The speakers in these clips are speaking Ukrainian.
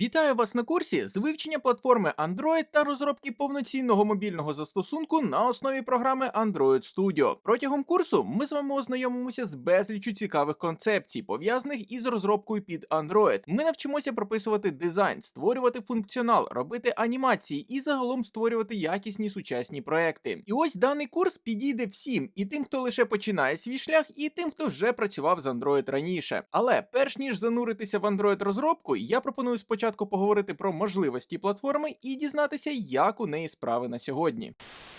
Вітаю вас на курсі з вивчення платформи Android та розробки повноцінного мобільного застосунку на основі програми Android Studio. Протягом курсу ми з вами ознайомимося з безліччю цікавих концепцій, пов'язаних із розробкою під Android. Ми навчимося прописувати дизайн, створювати функціонал, робити анімації і загалом створювати якісні сучасні проекти. І ось даний курс підійде всім, і тим, хто лише починає свій шлях, і тим, хто вже працював з Android раніше. Але перш ніж зануритися в Android розробку, я пропоную спочатку поговорити про можливості платформи і дізнатися, як у неї справи на сьогодні.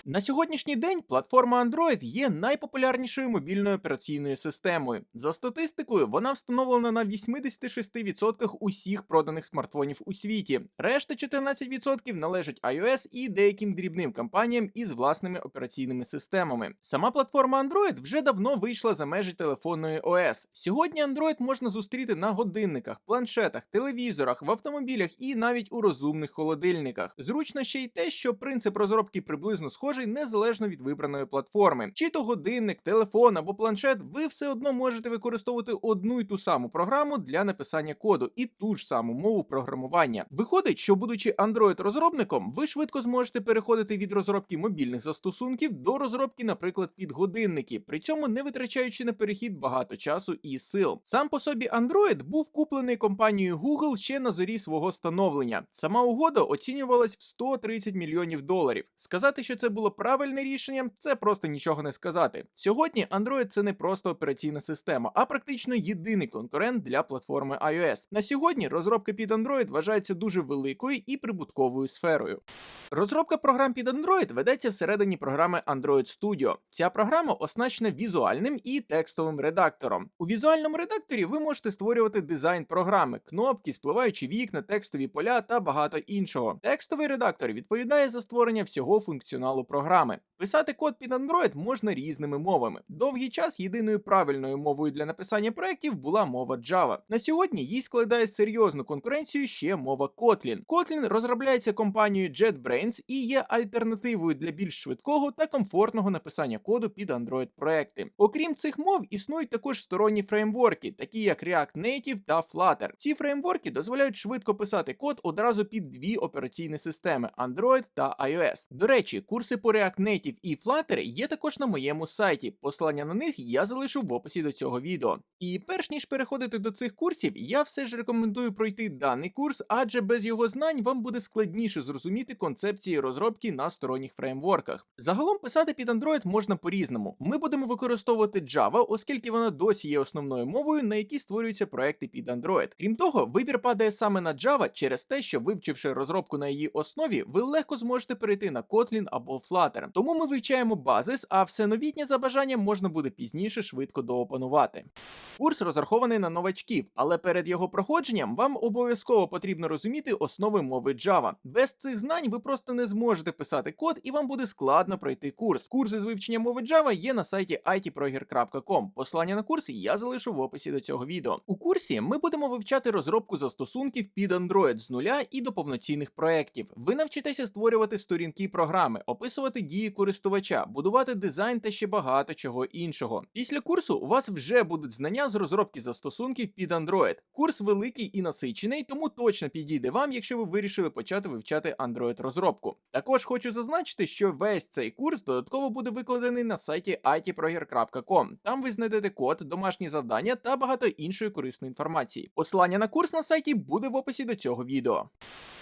На сьогоднішній день платформа Android є найпопулярнішою мобільною операційною системою. За статистикою, вона встановлена на 86% усіх проданих смартфонів у світі. Решта 14% належать iOS і деяким дрібним компаніям із власними операційними системами. Сама платформа Android вже давно вийшла за межі телефонної ОС. Сьогодні Android можна зустріти на годинниках, планшетах, телевізорах, в автомобілях і навіть у розумних холодильниках. Зручно ще й те, що принцип розробки приблизно схожий незалежно від вибраної платформи. Чи то годинник, телефон або планшет, ви все одно можете використовувати одну й ту саму програму для написання коду і ту ж саму мову програмування. Виходить, що будучи Android розробником, ви швидко зможете переходити від розробки мобільних застосунків до розробки, наприклад, під годинники, при цьому не витрачаючи на перехід багато часу і сил. Сам по собі Android був куплений компанією Google ще на зорі свого становлення. Сама угода оцінювалась в 130 мільйонів доларів. Сказати, що це було правильне рішення, це просто нічого не сказати. Сьогодні Android це не просто операційна система, а практично єдиний конкурент для платформи iOS. На сьогодні розробка під Android вважається дуже великою і прибутковою сферою. Розробка програм під Android ведеться всередині програми Android Studio. Ця програма оснащена візуальним і текстовим редактором. У візуальному редакторі ви можете створювати дизайн програми, кнопки, спливаючі вікна, текстові поля та багато іншого. Текстовий редактор відповідає за створення всього функціоналу програми. Писати код під Android можна різними мовами. Довгий час єдиною правильною мовою для написання проєктів була мова Java. На сьогодні їй складає серйозну конкуренцію ще мова Kotlin. Kotlin розробляється компанією JetBrains і є альтернативою для більш швидкого та комфортного написання коду під Android проекти. Окрім цих мов, існують також сторонні фреймворки, такі як React Native та Flutter. Ці фреймворки дозволяють швидко писати код одразу під дві операційні системи Android та iOS. До речі, курси по React Native і Flutter є також на моєму сайті. Посилання на них я залишу в описі до цього відео. І перш ніж переходити до цих курсів, я все ж рекомендую пройти даний курс, адже без його знань вам буде складніше зрозуміти концепції розробки на сторонніх фреймворках. Загалом писати під Android можна по-різному. Ми будемо використовувати Java, оскільки вона досі є основною мовою, на якій створюються проекти під Android. Крім того, вибір падає саме на Java через те, що вивчивши розробку на її основі, ви легко зможете перейти на Kotlin або Flutter. Тому ми вивчаємо базис, а все новітнє за бажанням можна буде пізніше швидко доопанувати. Курс розрахований на новачків, але перед його проходженням вам обов'язково потрібно розуміти основи мови Java. Без цих знань ви просто не зможете писати код і вам буде складно пройти курс. Курси з вивчення мови Java є на сайті itproger.com. Посилання на курс я залишу в описі до цього відео. У курсі ми будемо вивчати розробку застосунків під Android з нуля і до повноцінних проєктів. Ви навчитеся створювати сторінки програми, описувати дії користувача, будувати дизайн та ще багато чого іншого. Після курсу у вас вже будуть знання з розробки застосунків під Android. Курс великий і насичений, тому точно підійде вам, якщо ви вирішили почати вивчати Android розробку. Також хочу зазначити, що весь цей курс додатково буде викладений на сайті itproger.com. Там ви знайдете код, домашні завдання та багато іншої корисної інформації. Посилання на курс на сайті буде в описі до цього відео.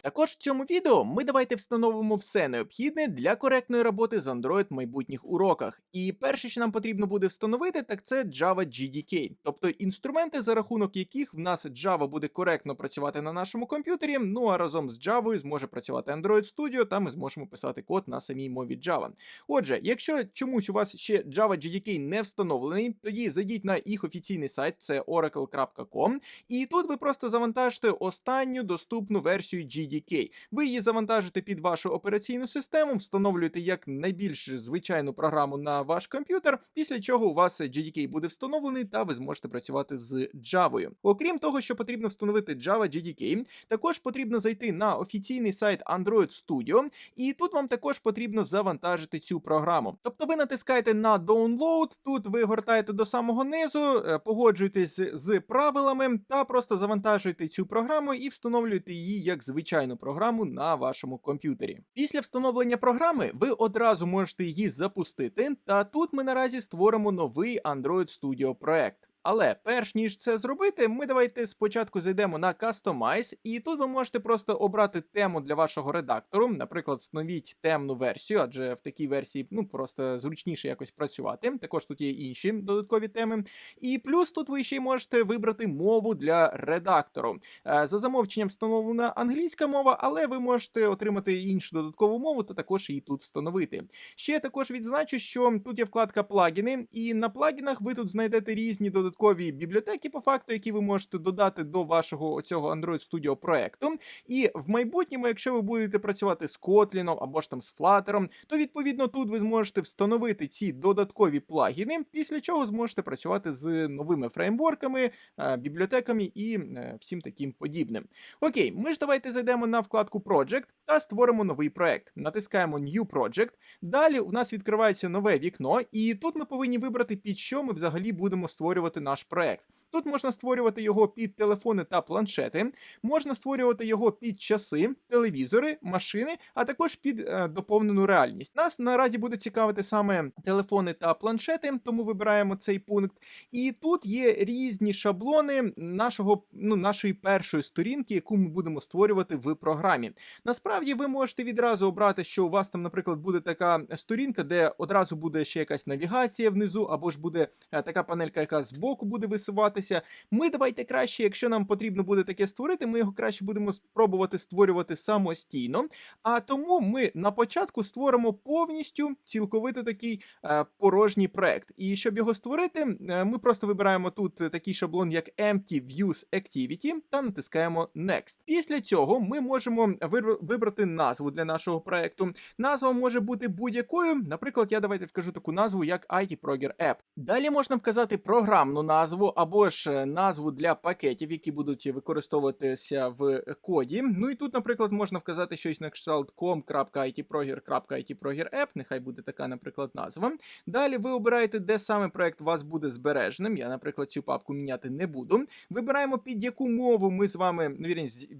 Також в цьому відео ми давайте встановимо все необхідне для коректної роботи з Android в майбутніх уроках. І перше, що нам потрібно буде встановити, так це Java GDK, тобто інструменти, за рахунок яких в нас Java буде коректно працювати на нашому комп'ютері. Ну а разом з Java зможе працювати Android Studio, та ми зможемо писати код на самій мові Java. Отже, якщо чомусь у вас ще Java GDK не встановлений, тоді зайдіть на їх офіційний сайт, це oracle.com, і тут ви просто завантажите останню доступну версію GDK. Ви її завантажите під вашу операційну систему, встановлюєте як найбільш звичайну програму на ваш комп'ютер, після чого у вас GDK буде встановлений та ви зможете працювати з Java. Окрім того, що потрібно встановити Java GDK, також потрібно зайти на офіційний сайт Android Studio, і тут вам також потрібно завантажити цю програму. Тобто ви натискаєте на Download, тут ви гортаєте до самого низу, е, погоджуєтесь з правилами та просто завантажуєте цю програму і встановлюєте її як звичайну програму на вашому комп'ютері. Після встановлення програми ви одразу можете її запустити. Та тут ми наразі створимо новий Android Studio проект. Але перш ніж це зробити, ми давайте спочатку зайдемо на Customize, і тут ви можете просто обрати тему для вашого редактору. Наприклад, встановіть темну версію, адже в такій версії ну просто зручніше якось працювати. Також тут є інші додаткові теми. І плюс тут ви ще й можете вибрати мову для редактору. Е, За замовченням встановлена англійська мова, але ви можете отримати іншу додаткову мову та також її тут встановити. Ще також відзначу, що тут є вкладка плагіни, і на плагінах ви тут знайдете різні додаткові бібліотеки, по факту, які ви можете додати до вашого цього Android Studio проекту. І в майбутньому, якщо ви будете працювати з Kotlin або ж там з Flutter, то відповідно тут ви зможете встановити ці додаткові плагіни, після чого зможете працювати з новими фреймворками, е, бібліотеками і е, всім таким подібним. Окей, ми ж давайте зайдемо на вкладку Project та створимо новий проект. Натискаємо New Project. Далі у нас відкривається нове вікно, і тут ми повинні вибрати, під що ми взагалі будемо створювати наш проект. Тут можна створювати його під телефони та планшети, можна створювати його під часи, телевізори, машини, а також під е, доповнену реальність. Нас наразі буде цікавити саме телефони та планшети, тому вибираємо цей пункт. І тут є різні шаблони нашого, ну, нашої першої сторінки, яку ми будемо створювати в програмі. Насправді ви можете відразу обрати, що у вас там, наприклад, буде така сторінка, де одразу буде ще якась навігація внизу, або ж буде е, така панелька, яка збоку буде висуватися. Ми давайте краще, якщо нам потрібно буде таке створити, ми його краще будемо спробувати створювати самостійно. А тому ми на початку створимо повністю цілковито такий е, порожній проект. І щоб його створити, е, ми просто вибираємо тут такий шаблон, як Empty Views Activity, та натискаємо Next. Після цього ми можемо вибрати назву для нашого проекту. Назва може бути будь-якою. Наприклад, я давайте вкажу таку назву, як IT Proger App. Далі можна вказати програмну назву або ж е, назву для пакетів, які будуть використовуватися в коді. Ну і тут, наприклад, можна вказати щось на кшталт com.itproger.itprogerapp, нехай буде така, наприклад, назва. Далі ви обираєте, де саме проект вас буде збереженим. Я, наприклад, цю папку міняти не буду. Вибираємо, під яку мову ми з вами, ну,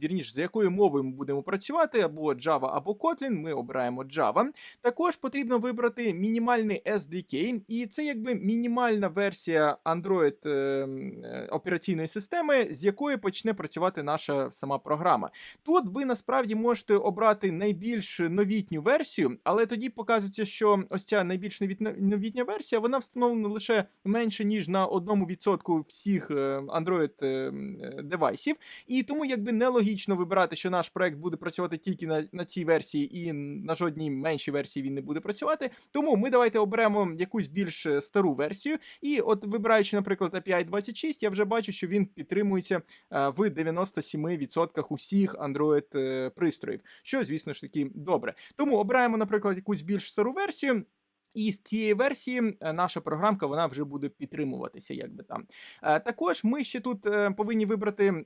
вірніше, з якою мовою ми будемо працювати, або Java, або Kotlin. Ми обираємо Java. Також потрібно вибрати мінімальний SDK, і це якби мінімальна версія Android е, е, операційної системи, з якої почне працювати наша сама програма. Тут ви насправді можете обрати найбільш новітню версію, але тоді показується, що ось ця найбільш новітня версія вона встановлена лише менше ніж на 1% всіх е, Android е, е, девайсів, і тому якби нелогічно вибирати, що наш проект буде працювати тільки на, на цій версії, і на жодній меншій версії він не буде працювати. Тому ми давайте оберемо якусь більш е, стару версію, і от вибираючи, наприклад, API 26, я вже бачу, що він підтримується е, в 97% усіх Android е, пристроїв, що, звісно ж таки, добре. Тому обираємо, наприклад, якусь більш стару версію. І з цієї версії е, наша програмка вона вже буде підтримуватися, якби там. Е, Також ми ще тут е, повинні вибрати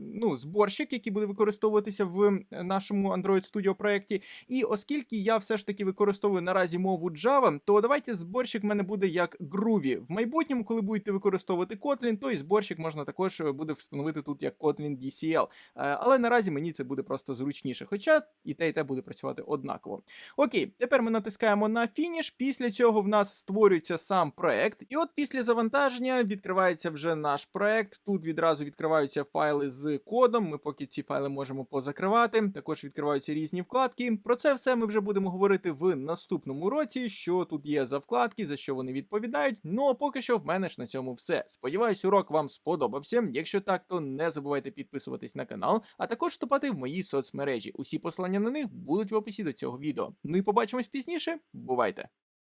ну, зборщик, який буде використовуватися в нашому Android Studio проєкті. І оскільки я все ж таки використовую наразі мову Java, то давайте зборщик в мене буде як Groovy. В майбутньому, коли будете використовувати Kotlin, то і зборщик можна також буде встановити тут як Kotlin DCL. Але наразі мені це буде просто зручніше. Хоча і те, і те буде працювати однаково. Окей, тепер ми натискаємо на фініш. Після цього в нас створюється сам проект. І от після завантаження відкривається вже наш проект. Тут відразу відкриваються файли з кодом. Ми поки ці файли можемо позакривати. Також відкриваються різні вкладки. Про це все ми вже будемо говорити в наступному році. Що тут є за вкладки, за що вони відповідають. Ну а поки що в мене ж на цьому все. Сподіваюсь, урок вам сподобався. Якщо так, то не забувайте підписуватись на канал, а також вступати в мої соцмережі. Усі посилання на них будуть в описі до цього відео. Ну і побачимось пізніше. Бувайте!